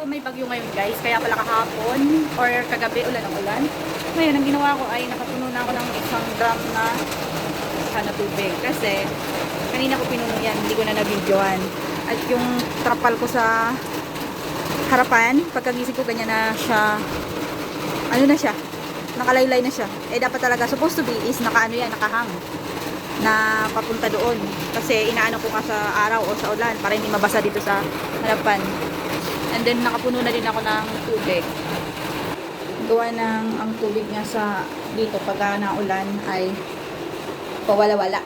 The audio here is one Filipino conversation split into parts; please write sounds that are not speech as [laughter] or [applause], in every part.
So may bagyo ngayon guys, kaya pala kahapon or kagabi ulan ang ulan. Ngayon, ang ginawa ko ay nakatuno na ako ng isang drum na sana tubig. Kasi kanina ko pinuno yan, hindi ko na nabidyoan. At yung trapal ko sa harapan, pagkagising ko ganyan na siya, ano na siya, nakalaylay na siya. Eh dapat talaga, supposed to be is nakaano yan, nakahang na papunta doon. Kasi inaano ko nga sa araw o sa ulan para hindi mabasa dito sa harapan. And then nakapuno na din ako ng tubig. Gawa ng ang tubig nga sa dito pag naulan ay pawala-wala.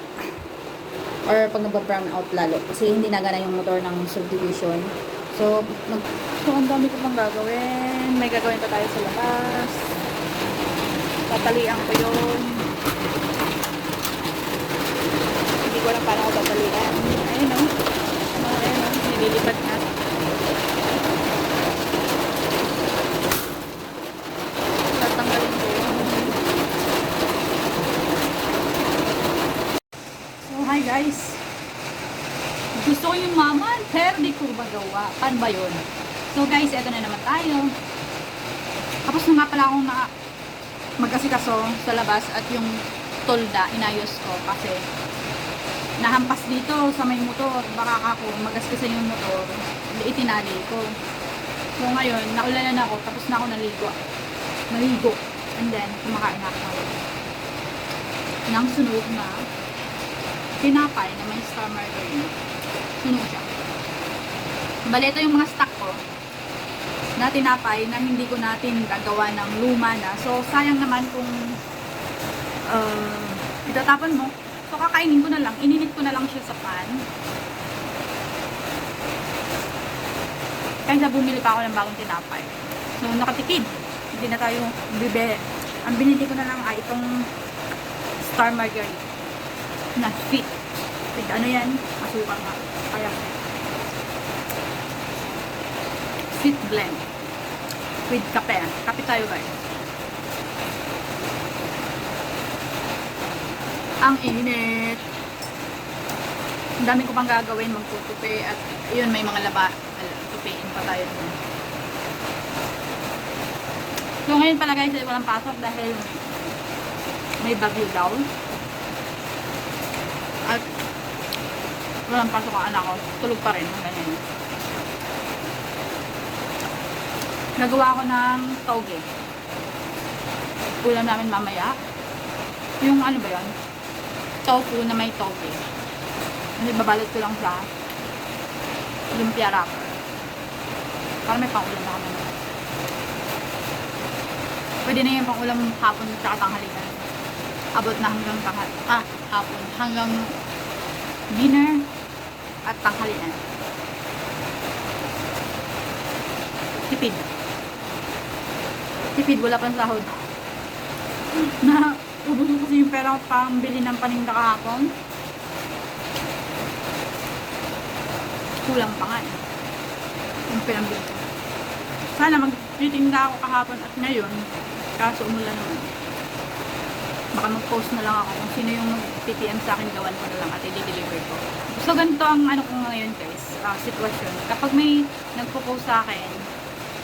Or pag nagba-brown out lalo. Kasi hindi nagana yung motor ng subdivision. So, mag so ang dami ko pang gagawin. May gagawin pa tayo sa labas. Tatalian ko yun. Hindi ko alam paano ko tatalian. Ayun o. Oh. Ayun o. Oh. Nililipat na. Tatanggalin ko yun. So, hi guys. Gusto ko yung maman, pero di ko magawa. Paano ba yun? So guys, eto na naman tayo. Tapos na nga pala akong na mag-asikaso sa labas at yung tolda, inayos ko kasi nahampas dito sa may motor. Baka ako magaskasan yung motor, itinali ko. So ngayon, naulanan ako, tapos na ako naligo. Naligo. And then, kumakain ako. Nang sunog na tinapay na may star margarine. Sunog siya. Bali, ito yung mga stock ko na tinapay na hindi ko natin gagawa ng luma na. So, sayang naman kung uh, itatapon mo. So, kakainin ko na lang. Ininit ko na lang siya sa pan. Kaysa bumili pa ako ng bagong tinapay. So, nakatikid. Hindi na tayo bibe. Ang binili ko na lang ay itong star margarine na fit. With ano yan? Asukal nga. Kaya sweet blend with kape. Kape tayo guys. Ang init. Ang dami ko pang gagawin, magtutupi at yun may mga laba. Tupiin pa tayo dun. So ngayon pala guys, walang pasok dahil may bagyo daw. At walang pasok ang anak ko. Tulog pa rin ngayon. Nagawa ko ng toge. Ulam namin mamaya. Yung ano ba yun? Tofu na may toge. Kasi babalot ko lang sa lumpia wrapper. Para may pangulam na kami. Pwede na yung pangulam hapon at tanghalian. Abot na hanggang tanghal ah, hapon. Hanggang dinner at tanghalian. Tipid. Tipid, wala pang sahod. [laughs] Na, ubos ko kasi yung pera ko pang bili ng paninda kahapon. Kulang pa nga eh. Yung pinambili ko. Sana magtitinda ako kahapon at ngayon. Kaso umulan naman. Baka mag-post na lang ako kung sino yung mag-PPM sa akin, gawan ko na lang at i-deliver ko. So, ganito ang ano ko ngayon guys, ah, sitwasyon. Kapag may nagpo-post sa akin,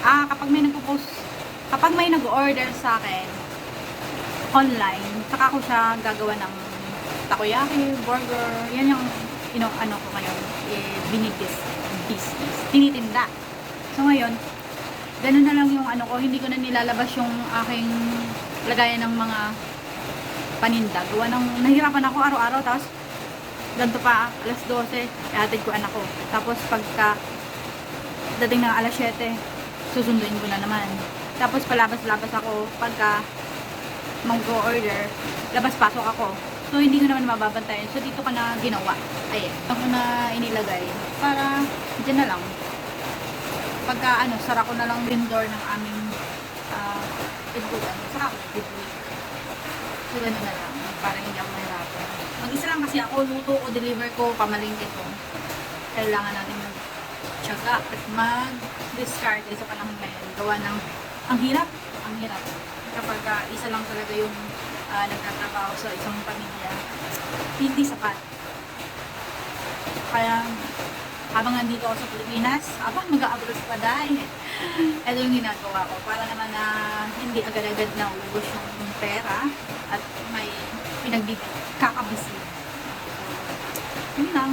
ah, kapag may nagpo-post, kapag may nag-order sa akin, online, saka ko siya gagawa ng takoyaki, burger, yan yung, you know, ano ko ngayon, eh, binibis, business, tinitinda. So, ngayon, ganun na lang yung ano ko, hindi ko na nilalabas yung aking lagayan ng mga paninda. Gawa ng, nahirapan ako araw-araw, tapos ganito pa, alas 12, ihatid ko anak ko. Tapos pagka dating ng alas 7, susunduin ko na naman. Tapos palabas-labas ako pagka mag-order, labas-pasok ako. So, hindi ko naman mababantayan. So, dito ka na ginawa. Ayan. Ako na inilagay para dyan na lang. Pagka, ano, sara ko na lang din door ng aming uh, pintuan. Saka ako, gano'n na lang. Para hindi ako mahirapan. Mag-isa lang kasi ako, luto ko, deliver ko, pamalingke ko. Kailangan natin mag-tsaga at mag-discard sa panahon ngayon. Gawa ng, ang hirap, ang hirap. Kapag uh, isa lang talaga yung uh, nagtatrabaho sa isang pamilya, hindi sapat. Kaya, habang nandito ako sa Pilipinas, abang mag-abroad pa dahil. [laughs] Ito yung ginagawa ko para naman na hindi agad-agad na ubos yung pera at may pinagbibig kakabisi. Yun lang.